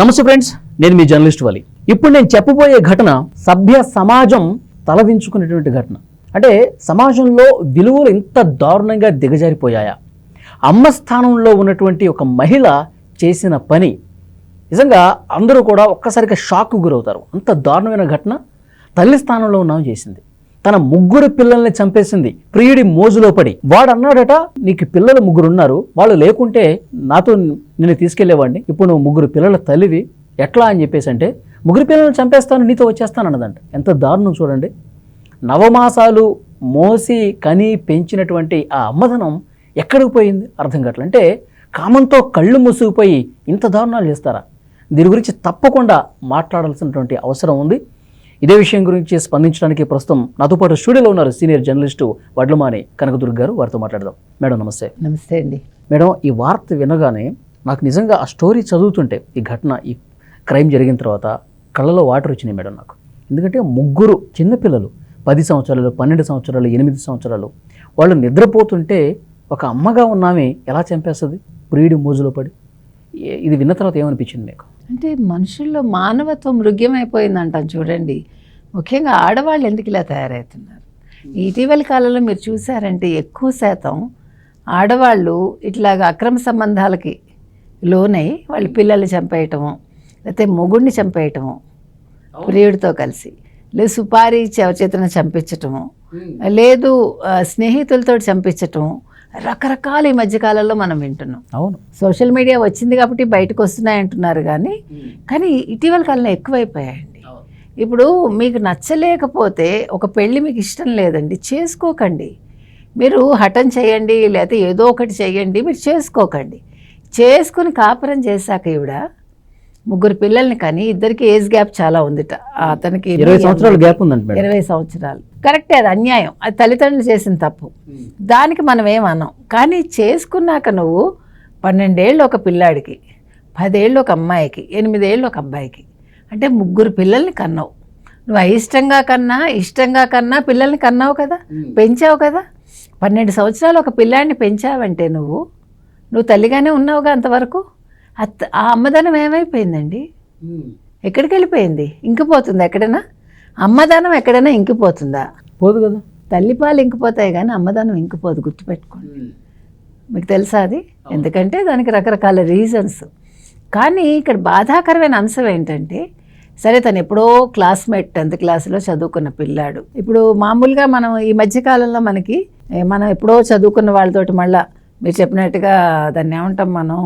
నమస్తే ఫ్రెండ్స్ నేను మీ జర్నలిస్ట్ వాలి. ఇప్పుడు నేను చెప్పబోయే ఘటన సభ్య సమాజం తలదించుకునేటువంటి ఘటన. అంటే సమాజంలో విలువలు ఇంత దారుణంగా దిగజారిపోయాయా? అమ్మ స్థానంలో ఉన్నటువంటి ఒక మహిళ చేసిన పని. నిజంగా అందరూ కూడా ఒక్కసారిగా షాక్కు గురవుతారు. అంత దారుణమైన ఘటన తల్లి స్థానంలో ఉన్నాం చేసింది. తన ముగ్గురు పిల్లల్ని చంపేసింది. ప్రియుడి మోజులో పడి. వాడు అన్నాడట నీకు పిల్లలు ముగ్గురు ఉన్నారు వాళ్ళు లేకుంటే నాతో నిన్ను తీసుకెళ్ళేవాడిని. ఇప్పుడు నువ్వు ముగ్గురు పిల్లల తల్లివి. ఎట్లా? అని చెప్పేసి అంటే ముగ్గురు పిల్లల్ని చంపేస్తాను నీతో వచ్చేస్తాను అన్నదంట ఎంత దారుణం చూడండి. నవమాసాలు మోసి కని పెంచినటువంటి ఆ అమ్మదనం ఎక్కడికి పోయింది? అర్థం కావట్లేదు అంటే కామంతో కళ్ళు మూసుకుపోయి ఇంత దారుణాలు చేస్తారా? దీని గురించి తప్పకుండా మాట్లాడాల్సినటువంటి అవసరం ఉంది. ఇదే విషయం గురించి స్పందించడానికి ప్రస్తుతం నాతో పాటు స్టూడియోలో ఉన్నారు సీనియర్ జర్నలిస్టు వడ్లమాని కనకదుర్గ గారు. వారితో మాట్లాడదాం. మేడం నమస్తే. నమస్తే అండి. మేడం ఈ వార్త వినగానే నాకు నిజంగా ఆ స్టోరీ చదువుతుంటే ఈ ఘటన ఈ క్రైమ్ జరిగిన తర్వాత కళ్ళలో వాటర్ వచ్చినాయి మేడం నాకు. ఎందుకంటే ముగ్గురు చిన్నపిల్లలు పది సంవత్సరాలు పన్నెండు సంవత్సరాలు ఎనిమిది సంవత్సరాలు వాళ్ళు నిద్రపోతుంటే ఒక అమ్మగా ఉన్నామే ఎలా చంపేస్తుంది? ప్రియుడి మోజులో పడి. ఇది విన్న తర్వాత ఏమనిపించింది మీకు? అంటే మనుషుల్లో మానవత్వం మృగ్యమైపోయింది అంటాం చూడండి. ముఖ్యంగా ఆడవాళ్ళు ఎందుకు ఇలా తయారవుతున్నారు? ఇటీవలి కాలంలో మీరు చూసారంటే ఎక్కువ శాతం ఆడవాళ్ళు ఇట్లాగ అక్రమ సంబంధాలకి లోనై వాళ్ళ పిల్లల్ని చంపేయటము లేకపోతే మొగుడిని చంపేయటము ప్రియుడితో కలిసి లేదు సుపారీ చేతన చంపించటము లేదు స్నేహితులతో చంపించటం రకరకాల ఈ మధ్యకాలంలో మనం వింటున్నాం. అవును. సోషల్ మీడియా వచ్చింది కాబట్టి బయటకు వస్తున్నాయి అంటున్నారు కానీ కానీ ఇటీవల కాలంలో ఎక్కువైపోయాయండి. ఇప్పుడు మీకు నచ్చలేకపోతే ఒక పెళ్ళి మీకు ఇష్టం లేదండి చేసుకోకండి. మీరు హఠం చేయండి లేకపోతే ఏదో ఒకటి చేయండి మీరు చేసుకోకండి. చేసుకుని కాపురం చేశాక ఈవిడ ముగ్గురు పిల్లల్ని కానీ ఇద్దరికి ఏజ్ గ్యాప్ చాలా ఉందిట. అతనికి ఇరవై సంవత్సరాల గ్యాప్ ఉందంట మేడం. ఇరవై సంవత్సరాలు. కరెక్టే అది అన్యాయం. అది తల్లిదండ్రులు చేసిన తప్పు. దానికి మనం ఏమన్నాం కానీ చేసుకున్నాక నువ్వు పన్నెండేళ్ళు ఒక పిల్లాడికి పదేళ్ళు ఒక అమ్మాయికి ఎనిమిదేళ్ళు ఒక అబ్బాయికి అంటే ముగ్గురు పిల్లల్ని కన్నావు. నువ్వు అయిష్టంగా కన్నా ఇష్టంగా కన్నా పిల్లల్ని కన్నావు కదా? పెంచావు కదా? పన్నెండు సంవత్సరాలు ఒక పిల్లాడిని పెంచావంటే నువ్వు నువ్వు తల్లిగానే ఉన్నావుగా అంతవరకు? అత్త ఆ అమ్మదనం ఏమైపోయిందండి? ఎక్కడికి వెళ్ళిపోయింది ఇంకిపోతుందా ఎక్కడైనా? అమ్మదానం ఎక్కడైనా ఇంకిపోతుందా? పోదు కదా. తల్లిపాలు ఇంకిపోతాయి కానీ అమ్మదానం ఇంకిపోదు గుర్తుపెట్టుకోండి. మీకు తెలుసా అది? ఎందుకంటే దానికి రకరకాల రీజన్స్. కానీ ఇక్కడ బాధాకరమైన అంశం ఏంటంటే సరే తను ఎప్పుడో క్లాస్మేట్ టెన్త్ క్లాస్లో చదువుకున్న పిల్లాడు. ఇప్పుడు మామూలుగా మనం ఈ మధ్యకాలంలో మనకి మనం ఎప్పుడో చదువుకున్న వాళ్ళతోటి మళ్ళా మీరు చెప్పినట్టుగా దాన్ని ఏమంటాం మనం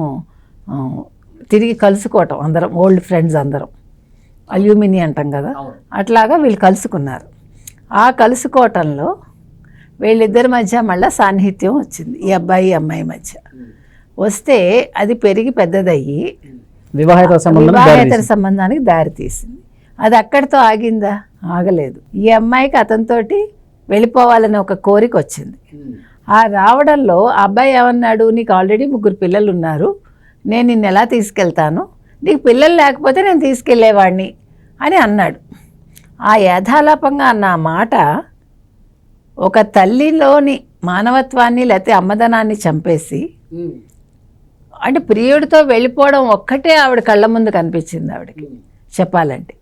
తిరిగి కలుసుకోవటం అందరం ఓల్డ్ ఫ్రెండ్స్ అందరం. అల్యూమిని అంటాం కదా? అట్లాగా వీళ్ళు కలుసుకున్నారు. ఆ కలుసుకోవటంలో వీళ్ళిద్దరి మధ్య మళ్ళీ సాన్నిహిత్యం వచ్చింది ఈ అబ్బాయి అమ్మాయి మధ్య. వస్తే అది పెరిగి పెద్దదయ్యి వివాహిత సంబంధం వివాహేతర సంబంధానికి దారి తీసింది. అది అక్కడితో ఆగిందా? ఆగలేదు. ఈ అమ్మాయికి అతనితోటి వెళ్ళిపోవాలనే ఒక కోరిక వచ్చింది. ఆ రావడంలో ఆ అబ్బాయి ఏమన్నాడు? నీకు ఆల్రెడీ ముగ్గురు పిల్లలు ఉన్నారు నేను నిన్ను ఎలా తీసుకెళ్తాను? నీకు పిల్లలు లేకపోతే నేను తీసుకెళ్ళేవాడిని అని అన్నాడు. ఆ యథాలాపంగా అన్న ఆ మాట ఒక తల్లిలోని మానవత్వాన్ని లేకపోతే అమ్మదనాన్ని చంపేసి అంటే ప్రియుడితో వెళ్ళిపోవడం ఒక్కటే ఆవిడ కళ్ళ ముందు కనిపించింది ఆవిడకి. చెప్పాలంటే.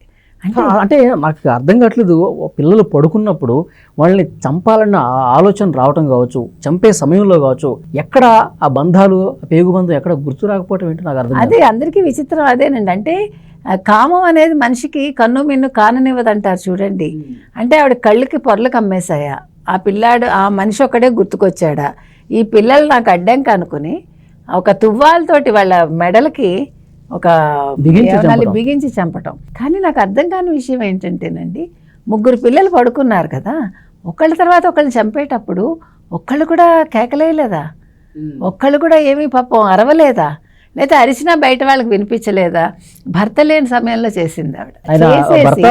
అంటే నాకు అర్థం కావట్లేదు. పిల్లలు పడుకున్నప్పుడు వాళ్ళని చంపాలన్న ఆలోచన రావటం కావచ్చు చంపే సమయంలో కావచ్చు ఎక్కడ ఆ బంధాలు ఆ పేగు బంధం ఎక్కడ గుర్తు రాకపోవటం ఏంటో నాకు అర్థం. అదే అందరికీ విచిత్రం అదేనండి. అంటే కామం అనేది మనిషికి కన్ను మిన్ను కాననివ్వదంటారు చూడండి. అంటే ఆవిడ కళ్ళకి పొరలు కమ్మేశాయా. ఆ పిల్లాడు ఆ మనిషి ఒక్కడే గుర్తుకొచ్చాడా. ఈ పిల్లలు నాకు అడ్డంకి అనుకుని ఒక తువ్వాలతోటి వాళ్ళ మెడలకి ఒక బిగించి చంపటం. కానీ నాకు అర్థం కాని విషయం ఏంటంటేనండి ముగ్గురు పిల్లలు పడుకున్నారు కదా ఒకళ్ళ తర్వాత ఒకళ్ళని చంపేటప్పుడు ఒక్కళ్ళు కూడా కేకలేయలేదా? ఒక్కళ్ళు కూడా ఏమీ పాపం అరవలేదా? లేదా అరిచినా బయట వాళ్ళకి వినిపించలేదా? భర్త లేని సమయంలో చేసింది ఆవిడ. ఆయన చేసేసి భర్త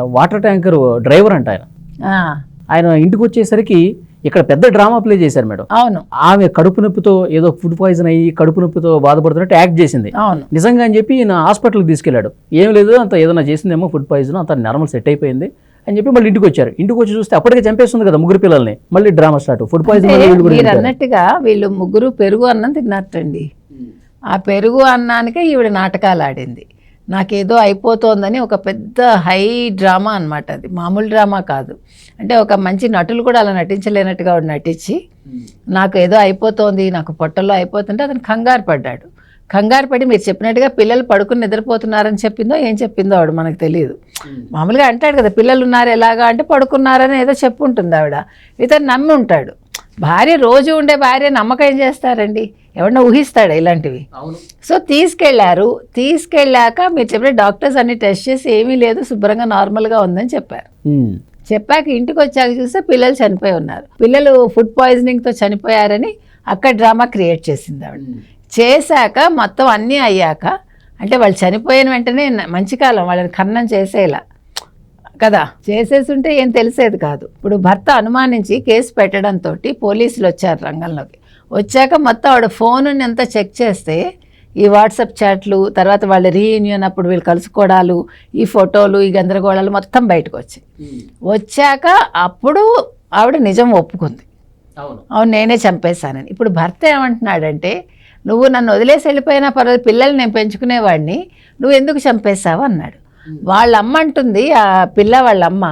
వాటర్ ట్యాంకర్ డ్రైవర్ అంట ఆయన. ఆ, ఆయన ఇంటికి వచ్చేసరికి ఇక్కడ పెద్ద డ్రామా ప్లే చేశారు మేడం. అవును. ఆమె కడుపు నొప్పితో ఏదో ఫుడ్ పాయిజన్ అయ్యి కడుపు నొప్పితో బాధపడుతున్నట్టు యాక్ట్ చేసింది. అవును. నిజంగా అని చెప్పి ఈయన హాస్పిటల్కి తీసుకెళ్ళాడు. ఏం లేదు అంత ఏదైనా చేసిందేమో ఫుడ్ పాయిజన్ అంత నార్మల్ సెట్ అయిపోయింది అని చెప్పి మళ్ళీ ఇంటికి వచ్చారు. ఇంటికి వచ్చి చూస్తే అప్పటికే చంపేస్తుంది కదా ముగ్గురు పిల్లల్ని. మళ్ళీ డ్రామా స్టార్ట్. ఫుడ్ పాయిజన్ మీరు. అన్నట్టుగా వీళ్ళు ముగ్గురు పెరుగు అన్నం తిన్నట్టండి. ఆ పెరుగు అన్నానికే ఈవిడ నాటకాలు ఆడింది. నాకేదో అయిపోతోందని ఒక పెద్ద హై డ్రామా అన్నమాట అది. మామూలు డ్రామా కాదు. అంటే ఒక మంచి నటులు కూడా అలా నటించలేనట్టుగా నటించి నాకు ఏదో అయిపోతోంది నాకు పొట్టలో అయిపోతుంటే అతను కంగారు పడ్డాడు. కంగారు పడి మీరు చెప్పినట్టుగా పిల్లలు పడుకుని నిద్రపోతున్నారని చెప్పిందో ఏం చెప్పిందో ఆవిడ మనకు తెలియదు. మామూలుగా అంటాడు కదా పిల్లలు ఉన్నారు ఎలాగా అంటే పడుకున్నారని ఏదో చెప్పుంటుంది ఆవిడ. ఇతను నమ్మి ఉంటాడు. భార్య రోజు ఉండే భార్య నమ్మకం ఏం చేస్తారండి? ఎవడన్నా ఊహిస్తాడా ఇలాంటివి. సో తీసుకెళ్ళారు. తీసుకెళ్ళాక మీరు చెప్పిన డాక్టర్స్ అన్ని టెస్ట్ చేసి ఏమీ లేదు శుభ్రంగా నార్మల్గా ఉందని చెప్పారు. చెప్పాక ఇంటికి వచ్చాక చూస్తే పిల్లలు చనిపోయి ఉన్నారు. పిల్లలు ఫుడ్ పాయిజనింగ్తో చనిపోయారని అక్కడ డ్రామా క్రియేట్ చేసింది ఆవిడ. చేశాక మొత్తం అన్నీ అయ్యాక అంటే వాళ్ళు చనిపోయిన వెంటనే మంచి కాలం వాళ్ళని ఖననం చేసేలా. కదా? చేసేసి ఉంటే ఏం తెలిసేది కాదు. ఇప్పుడు భర్త అనుమానించి కేసు పెట్టడంతో పోలీసులు వచ్చారు రంగంలోకి. వచ్చాక మొత్తం ఆవిడ ఫోన్ అంతా చెక్ చేస్తే ఈ వాట్సాప్ చాట్లు తర్వాత వాళ్ళ రీయూనియన్ అప్పుడు వీళ్ళు కలుసుకోవడాలు ఈ ఫోటోలు ఈ గందరగోళాలు మొత్తం బయటకు వచ్చాయి. వచ్చాక అప్పుడు ఆవిడ నిజం ఒప్పుకుంది. అవును. అవును నేనే చంపేశానని. ఇప్పుడు భర్త ఏమంటున్నాడంటే నువ్వు నన్ను వదిలేసి వెళ్ళిపోయినా పర్వాలేదు పిల్లల్ని నేను పెంచుకునేవాడిని నువ్వు ఎందుకు చంపేశావు? అన్నాడు. వాళ్ళ అమ్మ అంటుంది ఆ పిల్ల వాళ్ళ అమ్మ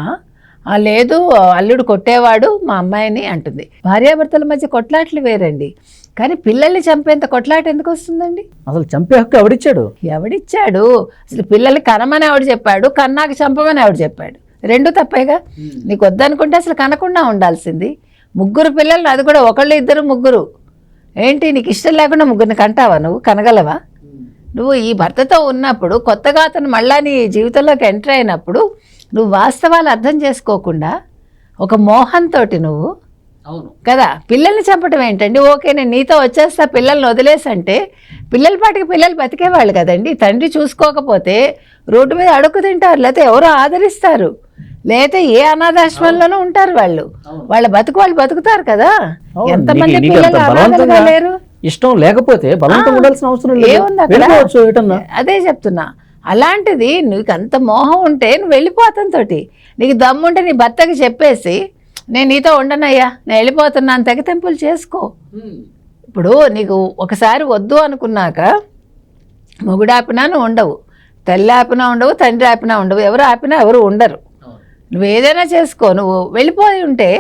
"ఆ, లేదు అల్లుడు కొట్టేవాడు మా అమ్మాయిని అంటుంది. భార్యాభర్తల మధ్య కొట్లాట్లు వేరండి. కానీ పిల్లల్ని చంపేంత కొట్లాట ఎందుకు వస్తుందండి? అసలు చంపే హక్కు ఎవడిచ్చాడు? ఎవడిచ్చాడు? అసలు పిల్లల్ని కనమని ఆవిడ చెప్పాడు? కన్నాకి చంపమని ఆవిడ చెప్పాడు? రెండు తప్పేగా? నీకు వద్దనుకుంటే అసలు కనకుండా ఉండాల్సింది. ముగ్గురు పిల్లలు అది కూడా ఒకళ్ళు ఇద్దరు ముగ్గురు. ఏంటి నీకు ఇష్టం లేకుండా ముగ్గురిని కంటావా నువ్వు? కనగలవా? నువ్వు ఈ భర్తతో ఉన్నప్పుడు కొత్తగా అతను మళ్ళా నీ జీవితంలోకి ఎంటర్ అయినప్పుడు నువ్వు వాస్తవాలు అర్థం చేసుకోకుండా ఒక మోహంతో నువ్వు అవును. కదా పిల్లల్ని చంపడం ఏంటండి? ఓకే నేను నీతో వచ్చేస్తా పిల్లల్ని వదిలేసంటే పిల్లల పాటికి పిల్లలు బతికేవాళ్ళు కదండి. తండ్రి చూసుకోకపోతే రోడ్డు మీద అడుగు తింటారు లేకపోతే ఎవరో ఆదరిస్తారు. లేకపోతే ఏ అనాథాశ్రమంలోనూ ఉంటారు వాళ్ళు. వాళ్ళ బతుకు వాళ్ళు బతుకుతారు కదా. ఎంతమంది పిల్లలు అనాథలుగా లేరు? ఇష్టం లేకపోతే బలవంతం ఉండాల్సిన అవసరం లేదు. అదే చెప్తున్నా. అలాంటిది నీకు అంత మోహం ఉంటే నువ్వు వెళ్ళిపో అతనితోటి. నీకు దమ్ముంటే నీ భర్తకి చెప్పేసి నేను నీతో ఉండనయ్యా నేను వెళ్ళిపోతున్నాను తెగతెంపులు చేసుకో. ఇప్పుడు నీకు ఒకసారి వద్దు అనుకున్నాక మొగుడు ఆపినా నువ్వు ఉండవు. తల్లి ఆపినా ఉండవు తండ్రి ఆపినా ఉండవు. ఎవరు ఆపినా ఎవరు ఉండరు. నువ్వు ఏదైనా చేసుకో. నువ్వు వెళ్ళిపోయి ఉంటే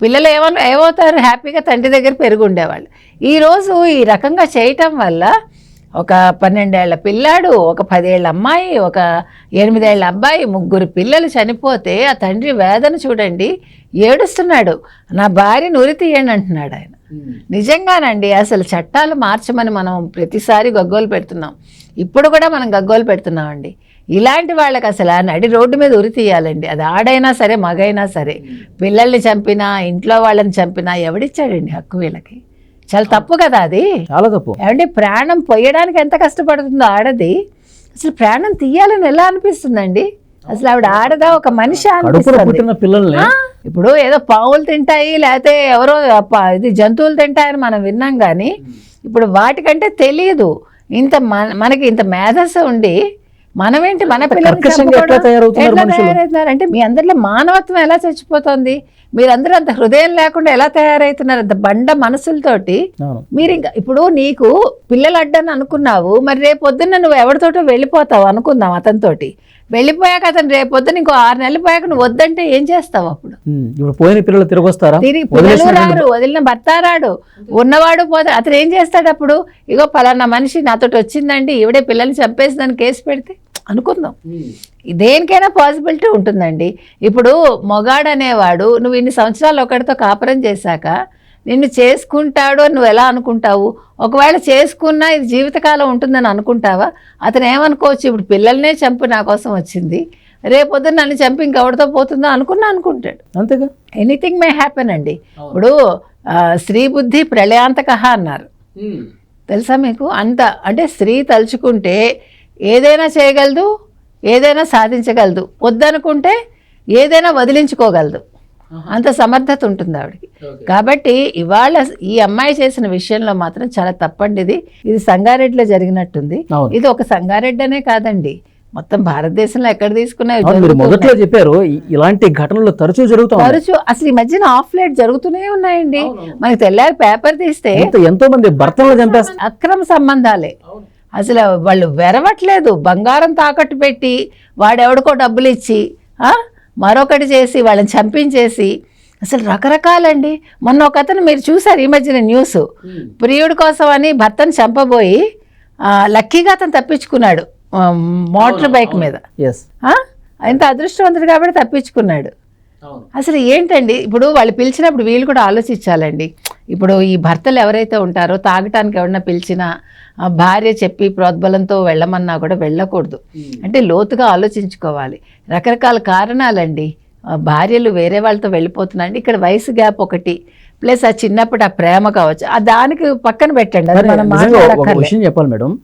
పిల్లలు ఏమన్నా ఏమవుతారు? హ్యాపీగా తండ్రి దగ్గర పెరిగి ఉండేవాళ్ళు ఈరోజు ఈ రకంగా చేయటం వల్ల ఒక పన్నెండేళ్ళ పిల్లాడు ఒక పదేళ్ళ అమ్మాయి ఒక ఎనిమిదేళ్ళ అబ్బాయి ముగ్గురు పిల్లలు చనిపోతే ఆ తండ్రి వేదన చూడండి ఏడుస్తున్నాడు. నా భార్యను ఉరి తీయండి అంటున్నాడు ఆయన. నిజంగానండి అసలు చట్టాలు మార్చమని మనం ప్రతిసారి గగ్గోలు పెడుతున్నాం. ఇప్పుడు కూడా మనం గగ్గోలు పెడుతున్నామండి. ఇలాంటి వాళ్ళకి అసలు ఆ నడి రోడ్డు మీద ఉరి తీయాలండి. అది ఆడైనా సరే మగైనా సరే. పిల్లల్ని చంపినా ఇంట్లో వాళ్ళని చంపినా ఎవడిచ్చాడండి హక్కు వీళ్ళకి? చాలా తప్పు కదా అది? చాలా తప్పు. ఏమంటే ప్రాణం పొయ్యడానికి ఎంత కష్టపడుతుందో ఆడది. అసలు ప్రాణం తీయాలని ఎలా అనిపిస్తుందండి? అసలు ఆవిడ ఆడదా? ఒక మనిషి పిల్లల్ని. ఇప్పుడు ఏదో పావులు తింటాయి లేకపోతే ఎవరో ఇది జంతువులు తింటాయని మనం విన్నాం కానీ ఇప్పుడు వాటికంటే తెలియదు. ఇంత మన- మనకి ఇంత మేధస్సు ఉండి మనమేంటి? మన? తయారవుతున్నారు అంటే మీ అందరిలో మానవత్వం ఎలా చచ్చిపోతుంది? మీరందరూ అంత హృదయం లేకుండా ఎలా తయారవుతున్నారు? అంత బండ మనసులతోటి మీరు ఇంకా ఇప్పుడు నీకు పిల్లలు అడ్డని అనుకున్నావు మరి రేపు పొద్దున్న నువ్వు ఎవరితోటో వెళ్ళిపోతావు అనుకుందాం అతనితోటి. వెళ్ళిపోయాక అతను రేపు ఇంకో ఆరు నెలలు పోయాక నువ్వు వద్దంటే ఏం చేస్తావు అప్పుడు? ఇప్పుడు పోయిన పిల్లలు తిరిగి వస్తారా తిరిగి పిల్లలు రారు? వదిలిన భర్త రాడు. ఉన్నవాడు పోతే అతను ఏం చేస్తాడు అప్పుడు? ఇగో పలానా మనిషి నాతోటి వచ్చిందండి ఈవిడే పిల్లల్ని చంపేసి దాన్ని కేసు పెడితే? అనుకుందాం. దేనికైనా పాసిబిలిటీ ఉంటుందండి. ఇప్పుడు మొగాడు అనేవాడు నువ్వు ఇన్ని సంవత్సరాలు ఒకటితో కాపురం చేశాక నిన్ను చేసుకుంటాడు అని నువ్వు ఎలా అనుకుంటావు? ఒకవేళ చేసుకున్నా ఇది జీవితకాలం ఉంటుందని అనుకుంటావా? అతను ఏమనుకోవచ్చు? ఇప్పుడు పిల్లల్నే చంపి నా కోసం వచ్చింది. రేపొద్దున నన్ను చంపి ఇంకెవరితో పోతుందో అనుకున్నా అనుకుంటాడు. అంతేగా? ఎనీథింగ్ మే హ్యాపెన్ అండి. ఇప్పుడు స్త్రీ బుద్ధి ప్రళయాంతక అన్నారు. తెలుసా మీకు? అంత అంటే స్త్రీ తలుచుకుంటే ఏదైనా చేయగలదు ఏదైనా సాధించగలదు. వద్దనుకుంటే ఏదైనా వదిలించుకోగలదు. అంత సమర్థత ఉంటుంది ఆవిడకి. కాబట్టి ఇవాళ ఈ అమ్మాయి చేసిన విషయంలో మాత్రం చాలా తప్పండి ఇది. ఇది సంగారెడ్డిలో జరిగినట్టుంది. ఇది ఒక సంగారెడ్డి అనే కాదండి. మొత్తం భారతదేశంలో ఎక్కడ తీసుకున్నా ఇవి అవును, మీరు జరుగుతూ మొదట్లో చెప్పారు ఇలాంటి ఘటనలు తరచూ జరుగుతా ఉన్నాయి. తరచు అసలు ఈ మధ్యన ఆఫ్ లైట్ జరుగుతూనే ఉన్నాయండి. మనకి తెల్లారి పేపర్ తీస్తే ఎంత మంది భర్తలను చంపేస్తారు అక్రమ సంబంధాలే. అసలు వాళ్ళు వెరవట్లేదు. బంగారం తాకట్టు పెట్టి వాడెవడికో డబ్బులు ఇచ్చి మరొకటి చేసి వాళ్ళని చంపించేసి అసలు రకరకాలండి. మొన్న ఒక అతను మీరు చూసారు ఈ మధ్యన న్యూస్. ప్రియుడి కోసం అని భర్తను చంపబోయి లక్కీగా అతను తప్పించుకున్నాడు మోటార్ బైక్ మీద? ఇంత అదృష్టవంతుడు కాబట్టి తప్పించుకున్నాడు. అసలు ఏంటండి? ఇప్పుడు వాళ్ళు పిలిచినప్పుడు వీళ్ళు కూడా ఆలోచించాలండి. ఇప్పుడు ఈ భర్తలు ఎవరైతే ఉంటారో తాగటానికి ఎవరన్నా పిలిచినా భార్య చెప్పి ప్రోద్బలంతో వెళ్ళమన్నా కూడా వెళ్ళకూడదు. అంటే లోతుగా ఆలోచించుకోవాలి. రకరకాల కారణాలండి. ఆ భార్యలు వేరే వాళ్ళతో వెళ్ళిపోతున్నారండి ఇక్కడ వయసు గ్యాప్ ఒకటి ప్లస్ ఆ చిన్నప్పుడు ఆ ప్రేమ కావచ్చు. ఆ దానికి పక్కన పెట్టండి. ఒక. విషయం చెప్పాలి మేడం.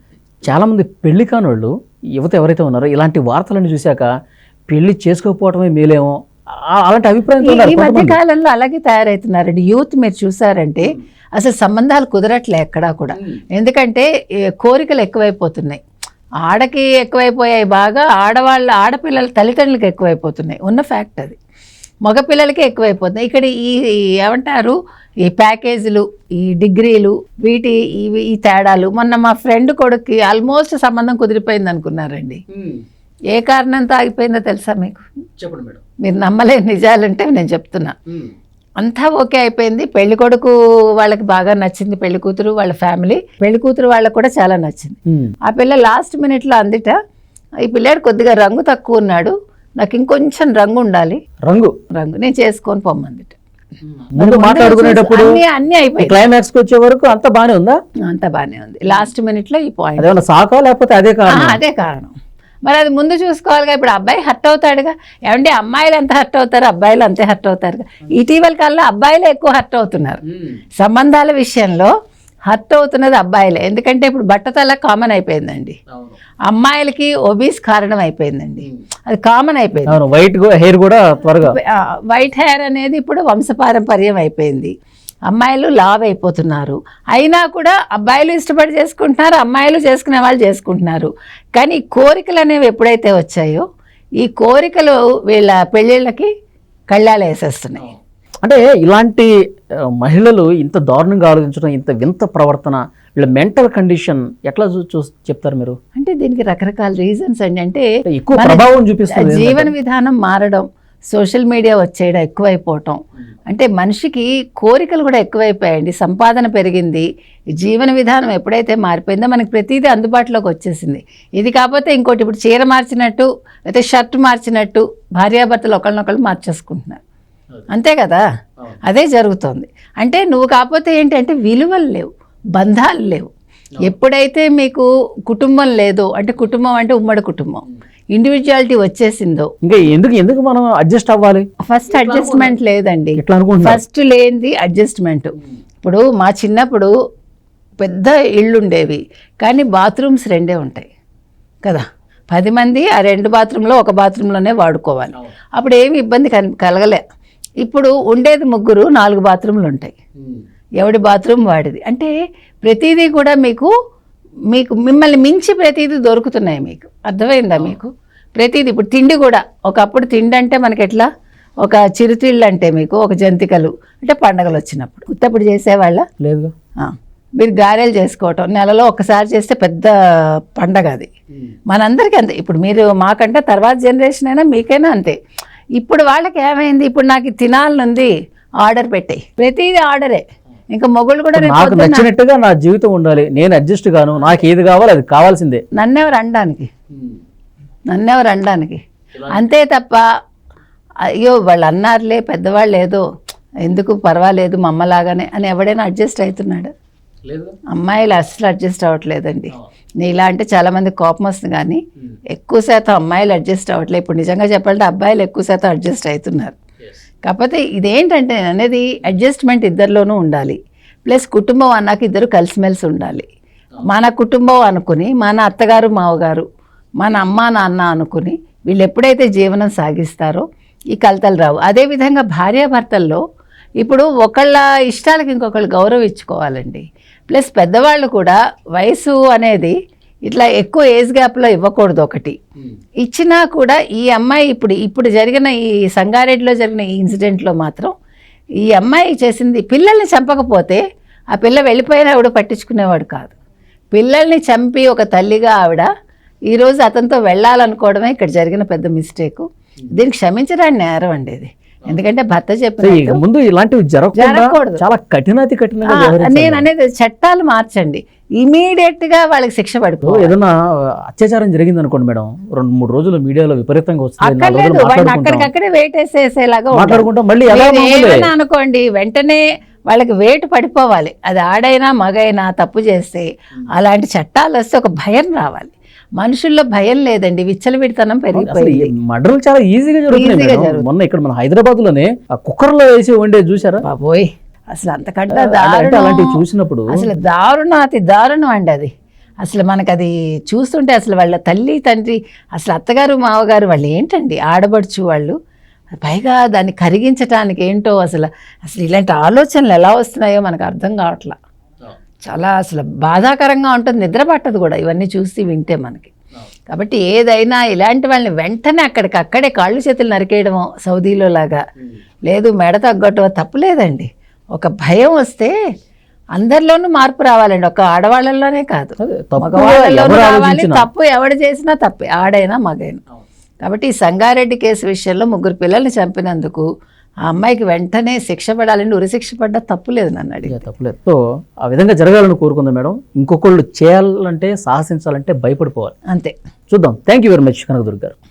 చాలా మంది పెళ్ళి కానోళ్ళు యువత ఎవరైతే ఉన్నారో ఇలాంటి వార్తలను చూశాక పెళ్ళి చేసుకోకపోవడమే మేలేమో ఆ- అలాంటి అభిప్రాయంతో ఈ- మధ్య. కాలంలో అలాగే తయారవుతున్నారండి యూత్ మీరు చూసారంటే అసలు సంబంధాలు కుదరట్లే ఎక్కడా కూడా. ఎందుకంటే కోరికలు ఎక్కువైపోతున్నాయి. ఆడకి ఎక్కువైపోయాయి బాగా ఆడవాళ్ళ ఆడపిల్లల తల్లిదండ్రులకు ఎక్కువైపోతున్నాయి. ఉన్న ఫ్యాక్ట్ అది. మగపిల్లలకి ఎక్కువైపోతున్నాయి. ఇక్కడ ఈ ఏమంటారు? ఈ ప్యాకేజీలు ఈ డిగ్రీలు వీటి ఈ తేడాలు. మొన్న మా ఫ్రెండ్ కొడుక్కి ఆల్మోస్ట్ సంబంధం కుదిరిపోయింది అనుకున్నారండి ఏ కారణంతో ఆగిపోయిందో తెలుసా మీకు? చెప్పండి మేడం. మీరు నమ్మలేని నిజాలంటే నేను చెప్తున్నా. అంతా ఓకే అయిపోయింది. పెళ్ళి కొడుకు వాళ్ళకి బాగా నచ్చింది. పెళ్ళి కూతురు వాళ్ళ ఫ్యామిలీ. పెళ్ళి కూతురు వాళ్ళకి కూడా చాలా నచ్చింది. ఆ పిల్ల లాస్ట్ మినిట్లో అందిట ఈ పిల్లాడు కొద్దిగా రంగు తక్కువ ఉన్నాడు. నాకు ఇంకొంచెం రంగు ఉండాలి. రంగు? రంగు. నేను చేసుకొని పొమ్మందిట. ముందు మాట్లాడుకునేటప్పుడు అన్ని అయిపోయింది. క్లైమాక్స్కి వచ్చే వరకు అంత బానే ఉందా? అంత బాగానే ఉంది. లాస్ట్ మినిట్లో ఈ పాయింట్ సాకా లేకపోతే అదే కారణం? అదే కారణం. మరి అది ముందు చూసుకోవాలిగా. ఇప్పుడు అబ్బాయి హర్ట్ అవుతాడుగా. ఏమంటే అమ్మాయిలు ఎంత హర్ట్ అవుతారు? అబ్బాయిలు అంతే హర్ట్ అవుతారుగా. ఇటీవల కాలంలో అబ్బాయిలే ఎక్కువ హర్ట్ అవుతున్నారు. సంబంధాల విషయంలో హర్ట్ అవుతున్నది అబ్బాయిలే. ఎందుకంటే ఇప్పుడు బట్టతల కామన్ అయిపోయిందండి. అమ్మాయిలకి ఒబీస్ కారణం అయిపోయిందండి. అది కామన్ అయిపోయింది. అవును వైట్ హెయిర్ కూడా త్వరగా. వైట్ హెయిర్ అనేది ఇప్పుడు వంశపారంపర్యం అయిపోయింది. అమ్మాయిలు లావ్ అయిపోతున్నారు. అయినా కూడా అబ్బాయిలు ఇష్టపడి చేసుకుంటున్నారు అమ్మాయిలు చేసుకునే వాళ్ళు చేసుకుంటున్నారు. కానీ కోరికలు అనేవి ఎప్పుడైతే వచ్చాయో ఈ కోరికలు వీళ్ళ పెళ్ళిళ్ళకి కళ్ళాలు వేసేస్తున్నాయి. అంటే ఇలాంటి మహిళలు ఇంత దారుణంగా ఆలోచించడం ఇంత వింత ప్రవర్తన వీళ్ళ మెంటల్ కండిషన్ ఎట్లా చూ చెప్తారు మీరు? అంటే దీనికి రకరకాల రీజన్స్ అండి. అంటే ఎక్కువ ప్రభావం చూపిస్తుంది జీవన విధానం మారడం సోషల్ మీడియా వచ్చేయడం ఎక్కువైపోవటం. అంటే మనిషికి కోరికలు కూడా ఎక్కువైపోయాయండి. సంపాదన పెరిగింది. జీవన విధానం ఎప్పుడైతే మారిపోయిందో మనకి ప్రతిదీ అందుబాటులోకి వచ్చేసింది. ఇది కాకపోతే ఇంకోటి ఇప్పుడు చీర మార్చినట్టు లేకపోతే షర్ట్ మార్చినట్టు భార్యాభర్తలు ఒకళ్ళనొకళ్ళు మార్చేసుకుంటున్నారు. అంతే కదా? అదే జరుగుతోంది. అంటే నువ్వు కాకపోతే ఏంటంటే విలువలు లేవు బంధాలు లేవు. ఎప్పుడైతే మీకు కుటుంబం లేదో అంటే కుటుంబం అంటే ఉమ్మడి కుటుంబం. ఇండివిజువాలిటీ వచ్చేసిందో. ఇంకా ఎందుకు ఎందుకు మనం అడ్జస్ట్ అవ్వాలి? ఫస్ట్ అడ్జస్ట్మెంట్ లేదండి. అనుకుంటున్నా ఫస్ట్ లేనిది అడ్జస్ట్మెంట్ ఇప్పుడు మా చిన్నప్పుడు పెద్ద ఇళ్ళు ఉండేవి కానీ బాత్రూమ్స్ రెండే ఉంటాయి కదా. పది మంది ఆ రెండు బాత్రూంలో ఒక బాత్రూంలోనే వాడుకోవాలి. అప్పుడు ఏమి ఇబ్బంది కన్- కలగలే. ఇప్పుడు ఉండేది ముగ్గురు నాలుగు బాత్రూమ్లు ఉంటాయి. ఎవడి బాత్రూమ్ వాడిది? అంటే ప్రతిదీ కూడా మీకు మీకు మిమ్మల్ని మించి ప్రతిదీ దొరుకుతున్నాయి మీకు. అర్థమైందా మీకు? ప్రతిదీ ఇప్పుడు తిండి కూడా ఒకప్పుడు తిండి అంటే మనకి ఎట్లా? ఒక చిరుతిళ్ళు అంటే మీకు ఒక జంతికలు అంటే పండగలు వచ్చినప్పుడు. ఉత్తప్పుడు చేసేవాళ్ళ? లేదుగా ఆ, మీరు గారెలు చేసుకోవటం నెలలో ఒకసారి చేస్తే పెద్ద పండగ అది. మనందరికీ అంతే. ఇప్పుడు మీరు మాకంటే తర్వాత జనరేషన్ అయినా మీకైనా అంతే. ఇప్పుడు వాళ్ళకి ఏమైంది? ఇప్పుడు నాకు తినాలనుంది ఆర్డర్ పెట్టాయి. ప్రతిదీ ఆర్డరే. ఇంకా మొగుళ్ళు కూడా రేపు నాకు నచ్చినట్టుగా నా జీవితం ఉండాలి. నేను అడ్జస్ట్ గాను. నాకు ఏది కావాలో అది కావాల్సిందే. నన్నెవరు అనడానికి? నన్నెవరు అనడానికి? అంతే తప్ప అయ్యో వాళ్ళు అన్నారులే పెద్దవాళ్ళు ఏదో ఎందుకు పర్వాలేదు మా అమ్మలాగానే అని ఎవడైనా అడ్జస్ట్ అవుతున్నాడు. అమ్మాయిలు అస్సలు అడ్జస్ట్ అవ్వట్లేదండి. నీలా అంటే చాలా మంది కోపం వస్తుంది కానీ ఎక్కువ శాతం అమ్మాయిలు అడ్జస్ట్ అవ్వట్లేదు ఇప్పుడు నిజంగా చెప్పాలంటే అబ్బాయిలు ఎక్కువ శాతం అడ్జస్ట్ అవుతున్నారు. కాకపోతే ఇదేంటంటే నేను అనేది అడ్జస్ట్మెంట్ ఇద్దరిలోనూ ఉండాలి. ప్లస్ కుటుంబం అన్నాక ఇద్దరు కలిసిమెలిసి ఉండాలి. మన కుటుంబం అనుకుని మన అత్తగారు మావగారు మన అమ్మ నాన్న అనుకుని వీళ్ళు ఎప్పుడైతే జీవనం సాగిస్తారో ఈ కలతలు రావు. అదేవిధంగా భార్యాభర్తల్లో ఇప్పుడు ఒకళ్ళ ఇష్టాలకు ఇంకొకళ్ళు గౌరవించుకోవాలండి. ఇచ్చుకోవాలండి ప్లస్ పెద్దవాళ్ళు కూడా వయసు అనేది ఇట్లా ఎక్కువ ఏజ్ గ్యాప్లో ఇవ్వకూడదు ఒకటి. ఇచ్చినా కూడా ఈ అమ్మాయి ఇప్పుడు ఇప్పుడు జరిగిన ఈ సంగారెడ్డిలో జరిగిన ఈ ఇన్సిడెంట్లో మాత్రం ఈ అమ్మాయి చేసింది పిల్లల్ని చంపకపోతే ఆ పిల్ల వెళ్ళిపోయినా ఎవడు పట్టించుకునేవాడు కాదు. పిల్లల్ని చంపి ఒక తల్లిగా ఆవిడ ఈరోజు అతనితో వెళ్ళాలనుకోవడమే ఇక్కడ జరిగిన పెద్ద మిస్టేక్. దీనికి క్షమించడానికి నేరం అండి ఇది. ఎందుకంటే భర్త చెప్పిన ముందు ఇలాంటివి జరగకుండా జరగకూడదు. చాలా కఠినాతి వ్యవహరించాలి. నేను అనేది చట్టాలు మార్చండి. ఇమీడియట్గా వాళ్ళకి శిక్ష పడిపోవాలి ఏదైనా అత్యాచారం జరిగింది అనుకోండి మేడం. రెండు మూడు రోజులు మీడియాలో విపరీతంగా వస్తుంది అక్కడికక్కడే వెయిట్ వేసేసేలాగా. మాట్లాడుకుంటాం. మళ్ళీ అనుకోండి వెంటనే వాళ్ళకి వేటు పడిపోవాలి. అది ఆడైనా మగైనా తప్పు చేస్తే అలాంటి చట్టాలు వస్తే ఒక భయం రావాలి. మనుషుల్లో భయం లేదండి. విచ్చలవిడితనం పెరిగిపోయింది. మర్డర్లు చాలా ఈజీగా జరుగుతున్నాయి. మొన్న ఇక్కడ మన హైదరాబాద్లోనే ఆ కుక్కర్లో వేసి వండే చూసారా బాబోయ్. అసలు అంతకంటే దారుణం. చూసినప్పుడు అసలు దారుణం అతి దారుణం అండి అది. అసలు మనకు అది చూస్తుంటే అసలు వాళ్ళ తల్లి తండ్రి అసలు అత్తగారు మావగారు వాళ్ళు ఏంటండి? ఆడబడుచు వాళ్ళు. పైగా దాన్ని కరిగించటానికి ఏంటో అసలు అసలు ఇలాంటి ఆలోచనలు ఎలా వస్తున్నాయో మనకు అర్థం కావట్లా. చాలా అసలు బాధాకరంగా ఉంటుంది నిద్ర పట్టదు కూడా ఇవన్నీ చూసి వింటే మనకి. కాబట్టి ఏదైనా ఇలాంటి వాళ్ళని వెంటనే అక్కడికి అక్కడే కాళ్ళు చేతులు నరికేయడమో సౌదీలో లాగా. లేదు మెడ తగ్గటం తప్పులేదండి ఒక భయం వస్తే అందరిలోనూ మార్పు రావాలండి. ఒక ఆడవాళ్ళలోనే కాదు. మగవాళ్ళలోనూ రావాలి. తప్పు ఎవడు చేసినా తప్పే. ఆడైనా మగైనా. కాబట్టి ఈ సంగారెడ్డి కేసు విషయంలో ముగ్గురు పిల్లల్ని చంపినందుకు ఆ అమ్మాయికి వెంటనే శిక్ష పడాలని ఉరిశిక్ష పడ్డా తప్పు లేదు నన్ను అడిగి. తప్పులేదు సో ఆ విధంగా జరగాలని కోరుకుందాం మేడం. ఇంకొకళ్ళు చేయాలంటే సాహసించాలంటే భయపడిపోవాలి. అంతే. చూద్దాం. Thank you very much Kanakadurga గారు.